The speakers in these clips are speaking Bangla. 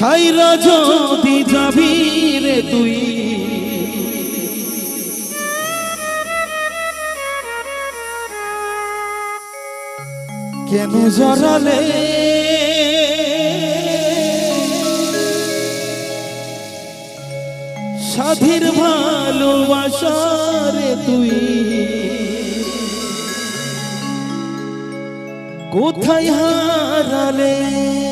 ছাইরা যদি যাবি রে তুই। কেন জড়ালে? সাধীর ভালোবাসারে তুই। কোথায় হারালে?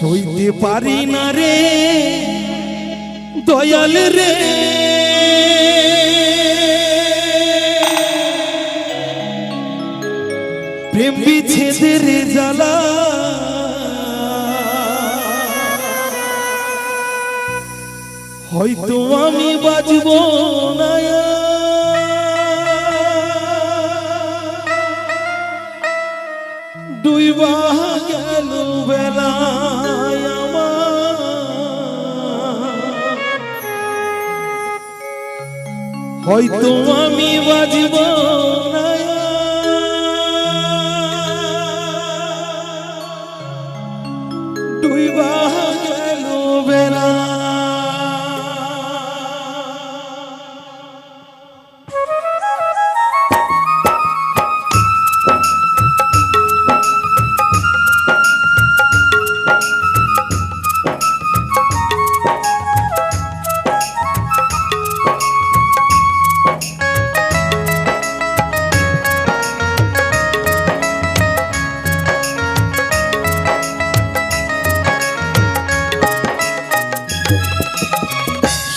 সইতে পারি না রে। দয়াল রে। প্রেম বিচ্ছেদের জ্বালা। হয়তো আমি বাজব না ডুইবা হয়তো আমি বাজব না।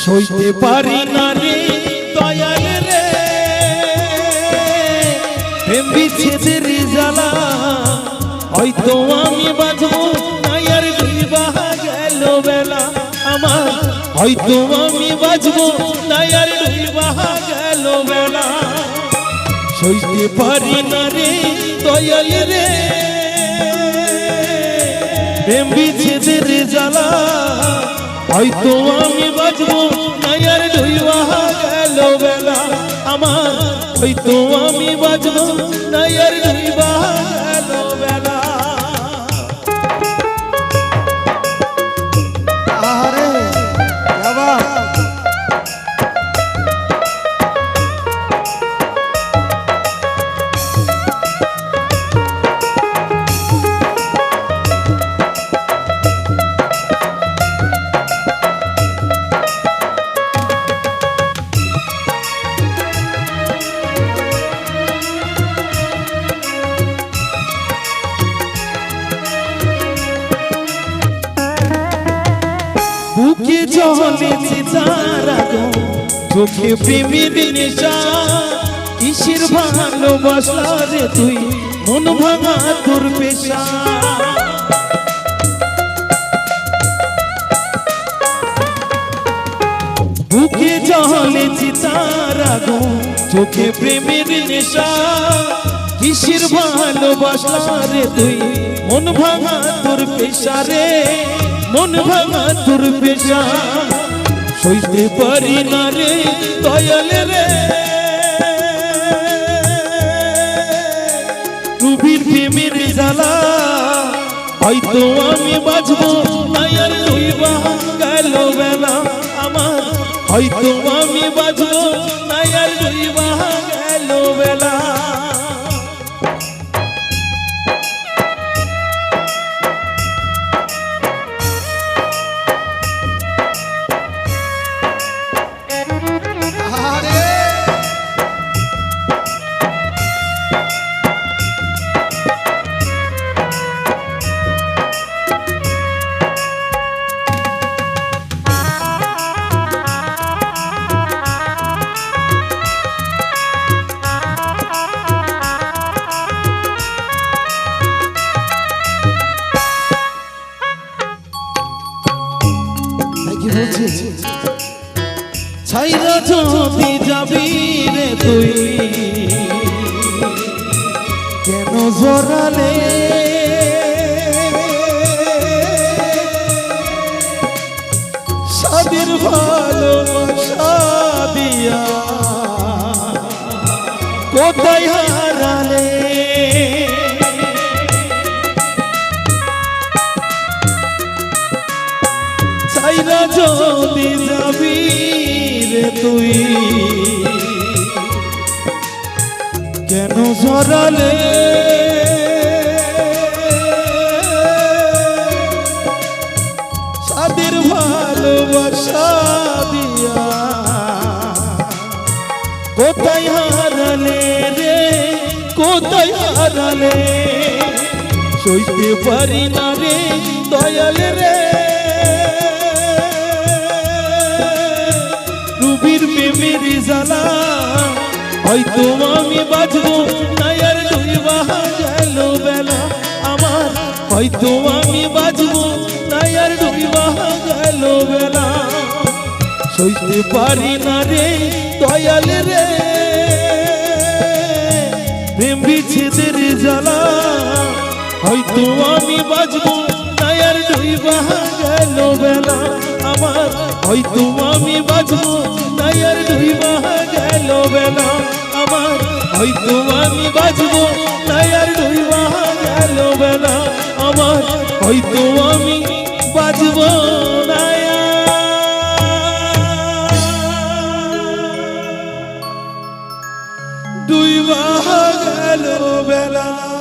সইতে পারি না রে দয়াল রে। প্রেম বিচ্ছেদের জ্বালা, হয়তো আমি বাজবো না আর ডুইবা গেল বেলা। আমার হয়তো আমি বাজবো না আর ডুইবা গেল বেলা। সইতে পারি না রে দয়াল রে। প্রেম বিচ্ছেদের জ্বালা হয়তো আমি বাজবো নায়ার ডুইবা গেল বেলা। আমার হয়তো আমি বাজবো নায়ার বুকে চলেছে তারা গো। চোখে প্রেমের নেশা কিসের ভালোবাসা রে তুই? মন ভাঙা তোর পেশা বুকে চলেছে তারা গো চোখে প্রেমের নেশা কিসের ভালোবাসা রে তুই? মন ভাঙা তোর পেশা রে। মন ভাঙা তোর পেশা সইতে পারি না রে দয়াল রে। রুবির প্রেমের জ্বালা, হয়তো আমি বাজবো নায়ার লইবা গেল বেলা আমার, হয়তো আমি বাজবো বলছি ছাইরা যদি যাবি রে তুই কেন জড়ালে সাদের ভালোবাসা দিয়া কোথায় হারালে? রে তুই? কেন ঝরালে সাদের ভালোবাসা দিয়া কোথায় হারালে রে? কোথায় হারালে? সইতে পারি না রে দয়াল রে। হয়তো আমি বাজবো নায়ার ডুইবা গেল বেলা। আমার হয়তো আমি বাজবো নায়ার ডুইবা গেল বেলা। সইতে পারি না রে দয়াল রে। প্রেম বিচ্ছেদের জ্বালা। হয়তো আমি বাজবো নায়ার ডুইবা গেল বেলা। আমার হয়তো আমি বাজবো নায়ার ডুইবা গেল বেলা। হয়তো আমি ডুইবা গেল বেলা। আমার হয়তো আমি দুই গেল বেলা।